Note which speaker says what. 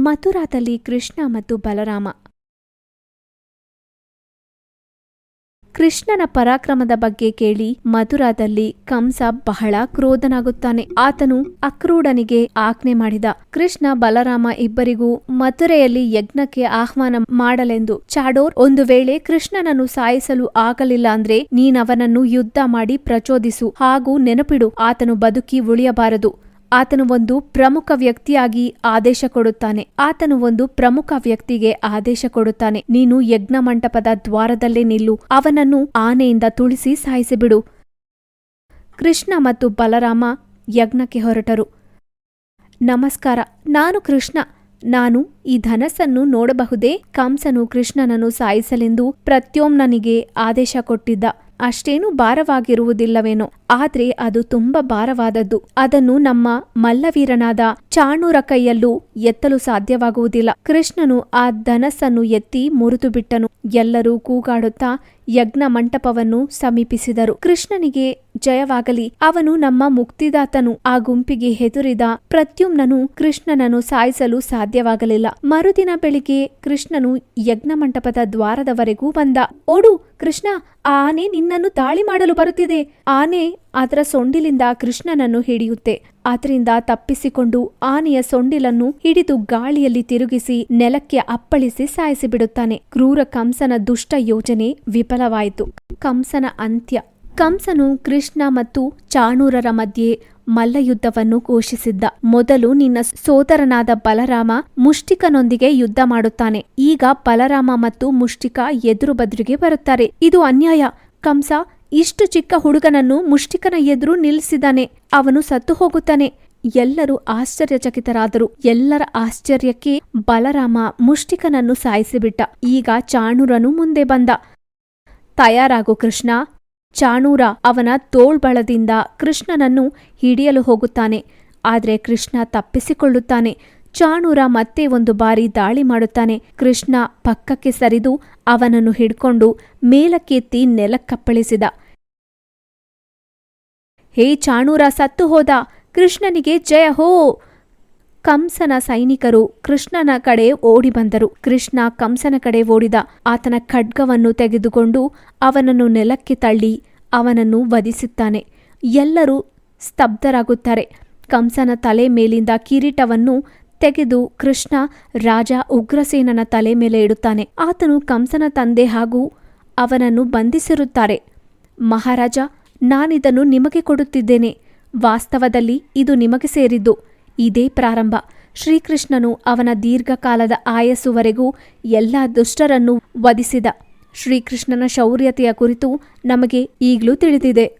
Speaker 1: ಮಥುರಾದಲ್ಲಿ ಕೃಷ್ಣ ಮತ್ತು ಬಲರಾಮ. ಕೃಷ್ಣನ ಪರಾಕ್ರಮದ ಬಗ್ಗೆ ಕೇಳಿ ಮಥುರಾದಲ್ಲಿ ಕಂಸ ಬಹಳ ಕ್ರೋಧನಾಗುತ್ತಾನೆ. ಆತನು ಅಕ್ರೂಡನಿಗೆ ಆಜ್ಞೆ ಮಾಡಿದ. ಕೃಷ್ಣ, ಬಲರಾಮ ಇಬ್ಬರಿಗೂ ಮಥುರೆಯಲ್ಲಿ ಯಜ್ಞಕ್ಕೆ ಆಹ್ವಾನ ಮಾಡಲೆಂದು. ಚಾಡೋರ್, ಒಂದು ವೇಳೆ ಕೃಷ್ಣನನ್ನು ಸಾಯಿಸಲು ಆಗಲಿಲ್ಲ ಅಂದ್ರೆ ನೀನವನನ್ನು ಯುದ್ಧ ಮಾಡಿ ಪ್ರಚೋದಿಸು ಹಾಗೂ ನೆನಪಿಡು, ಆತನು ಬದುಕಿ ಉಳಿಯಬಾರದು. ಆತನು ಒಂದು ಪ್ರಮುಖ ವ್ಯಕ್ತಿಯಾಗಿ ಆದೇಶ ಕೊಡುತ್ತಾನೆ. ಆತನು ಒಂದು ಪ್ರಮುಖ ವ್ಯಕ್ತಿಗೆ ಆದೇಶ ಕೊಡುತ್ತಾನೆ. ನೀನು ಯಜ್ಞ ಮಂಟಪದ ದ್ವಾರದಲ್ಲೇ ನಿಲ್ಲು. ಅವನನ್ನು ಆನೆಯಿಂದ ತುಳಿಸಿ ಸಾಯಿಸಿಬಿಡು. ಕೃಷ್ಣ ಮತ್ತು ಬಲರಾಮ ಯಜ್ಞಕ್ಕೆ ಹೊರಟರು. ನಮಸ್ಕಾರ, ನಾನು ಕೃಷ್ಣ. ನಾನು ಈ ಧನಸ್ಸನ್ನು ನೋಡಬಹುದೇ? ಕಂಸನು ಕೃಷ್ಣನನ್ನು ಸಾಯಿಸಲೆಂದು ಪ್ರತ್ಯೋಮ್ನನಿಗೆ ಆದೇಶ ಕೊಟ್ಟಿದ್ದ. ಅಷ್ಟೇನೂ ಭಾರವಾಗಿರುವುದಿಲ್ಲವೇನೋ? ಆದ್ರೆ ಅದು ತುಂಬ ಭಾರವಾದದ್ದು. ಅದನ್ನು ನಮ್ಮ ಮಲ್ಲವೀರನಾದ ಚಾಣೂರ ಕೈಯಲ್ಲೂ ಎತ್ತಲು ಸಾಧ್ಯವಾಗುವುದಿಲ್ಲ. ಕೃಷ್ಣನು ಆ ಧನಸ್ಸನ್ನು ಎತ್ತಿ ಮುರಿದು ಬಿಟ್ಟನು. ಎಲ್ಲರೂ ಕೂಗಾಡುತ್ತಾ ಯಜ್ಞ ಮಂಟಪವನ್ನು ಸಮೀಪಿಸಿದರು. ಕೃಷ್ಣನಿಗೆ ಜಯವಾಗಲಿ. ಅವನು ನಮ್ಮ ಮುಕ್ತಿದಾತನು. ಆ ಗುಂಪಿಗೆ ಹೆದುರಿದ ಪ್ರತ್ಯುಮ್ನನು ಕೃಷ್ಣನನ್ನು ಸಾಯಿಸಲು ಸಾಧ್ಯವಾಗಲಿಲ್ಲ. ಮರುದಿನ ಬೆಳಿಗ್ಗೆ ಕೃಷ್ಣನು ಯಜ್ಞ ಮಂಟಪದ ದ್ವಾರದವರೆಗೂ ಬಂದ. ಓಡು ಕೃಷ್ಣ, ಆನೆ ನಿನ್ನನ್ನು ದಾಳಿ ಮಾಡಲು ಬರುತ್ತಿದೆ. ಆನೆ ಅದರ ಸೊಂಡಿಲಿಂದ ಕೃಷ್ಣನನ್ನು ಹಿಡಿಯುತ್ತೆ. ಅದರಿಂದ ತಪ್ಪಿಸಿಕೊಂಡು ಆನೆಯ ಸೊಂಡಿಲನ್ನು ಹಿಡಿದು ಗಾಳಿಯಲ್ಲಿ ತಿರುಗಿಸಿ ನೆಲಕ್ಕೆ ಅಪ್ಪಳಿಸಿ ಸಾಯಿಸಿಬಿಡುತ್ತಾನೆ. ಕ್ರೂರ ಕಂಸನ ದುಷ್ಟ ಯೋಜನೆ ವಿಫಲವಾಯಿತು. ಕಂಸನ ಅಂತ್ಯ. ಕಂಸನು ಕೃಷ್ಣ ಮತ್ತು ಚಾಣೂರರ ಮಧ್ಯೆ ಮಲ್ಲಯುದ್ಧವನ್ನು ಘೋಷಿಸಿದ್ದ. ಮೊದಲು ನಿನ್ನ ಸೋದರನಾದ ಬಲರಾಮ ಮುಷ್ಟಿಕನೊಂದಿಗೆ ಯುದ್ಧ ಮಾಡುತ್ತಾನೆ. ಈಗ ಬಲರಾಮ ಮತ್ತು ಮುಷ್ಟಿಕ ಎದುರು ಬದುರಿಗೆ ಬರುತ್ತಾರೆ. ಇದು ಅನ್ಯಾಯ. ಕಂಸ ಇಷ್ಟು ಚಿಕ್ಕ ಹುಡುಗನನ್ನು ಮುಷ್ಟಿಕನ ಎದುರು ನಿಲ್ಲಿಸಿದಾನೆ ಅವನು ಸತ್ತು ಹೋಗುತ್ತಾನೆ. ಎಲ್ಲರೂ ಆಶ್ಚರ್ಯಚಕಿತರಾದರು. ಎಲ್ಲರ ಆಶ್ಚರ್ಯಕ್ಕೆ ಬಲರಾಮ ಮುಷ್ಟಿಕನನ್ನು ಸಾಯಿಸಿಬಿಟ್ಟ. ಈಗ ಚಾಣೂರನು ಮುಂದೆ ಬಂದ. ತಯಾರಾಗು ಕೃಷ್ಣ. ಚಾಣೂರ ಅವನ ತೋಳ್ಬಳದಿಂದ ಕೃಷ್ಣನನ್ನು ಹಿಡಿಯಲು ಹೋಗುತ್ತಾನೆ. ಆದರೆ ಕೃಷ್ಣ ತಪ್ಪಿಸಿಕೊಳ್ಳುತ್ತಾನೆ. ಚಾಣೂರ ಮತ್ತೆ ಒಂದು ಬಾರಿ ದಾಳಿ ಮಾಡುತ್ತಾನೆ. ಕೃಷ್ಣ ಪಕ್ಕಕ್ಕೆ ಸರಿದು ಅವನನ್ನು ಹಿಡ್ಕೊಂಡು ಮೇಲಕ್ಕೆತ್ತಿ ನೆಲಕ್ಕಪ್ಪಳಿಸಿದ. ಹೇ ಚಾಣೂರ, ಸತ್ತು ಹೋದ. ಕೃಷ್ಣನಿಗೆ ಜಯ ಹೋ. ಕಂಸನ ಸೈನಿಕರು ಕೃಷ್ಣನ ಕಡೆ ಓಡಿ ಬಂದರು. ಕೃಷ್ಣ ಕಂಸನ ಕಡೆ ಓಡಿದ. ಆತನ ಖಡ್ಗವನ್ನು ತೆಗೆದುಕೊಂಡು ಅವನನ್ನು ನೆಲಕ್ಕೆ ತಳ್ಳಿ ಅವನನ್ನು ವಧಿಸುತ್ತಾನೆ. ಎಲ್ಲರೂ ಸ್ತಬ್ಧರಾಗುತ್ತಾರೆ. ಕಂಸನ ತಲೆ ಮೇಲಿಂದ ಕಿರೀಟವನ್ನು ತೆಗೆದು ಕೃಷ್ಣ ರಾಜ ಉಗ್ರಸೇನನ ತಲೆ ಮೇಲೆ ಇಡುತ್ತಾನೆ. ಆತನು ಕಂಸನ ತಂದೆ ಹಾಗೂ ಅವನನ್ನು ಬಂಧಿಸಿರುತ್ತಾರೆ. ಮಹಾರಾಜ, ನಾನಿದನ್ನು ನಿಮಗೆ ಕೊಡುತ್ತಿದ್ದೇನೆ. ವಾಸ್ತವದಲ್ಲಿ ಇದು ನಿಮಗೆ ಸೇರಿದ್ದು. ಇದೇ ಪ್ರಾರಂಭ. ಶ್ರೀಕೃಷ್ಣನು ಅವನ ದೀರ್ಘಕಾಲದ ಆಯಸ್ಸುವರೆಗೂ ಎಲ್ಲ ದುಷ್ಟರನ್ನು ವಧಿಸಿದ. ಶ್ರೀಕೃಷ್ಣನ ಶೌರ್ಯತೆಯ ಕುರಿತು ನಮಗೆ ಈಗಲೂ ತಿಳಿದಿದೆ.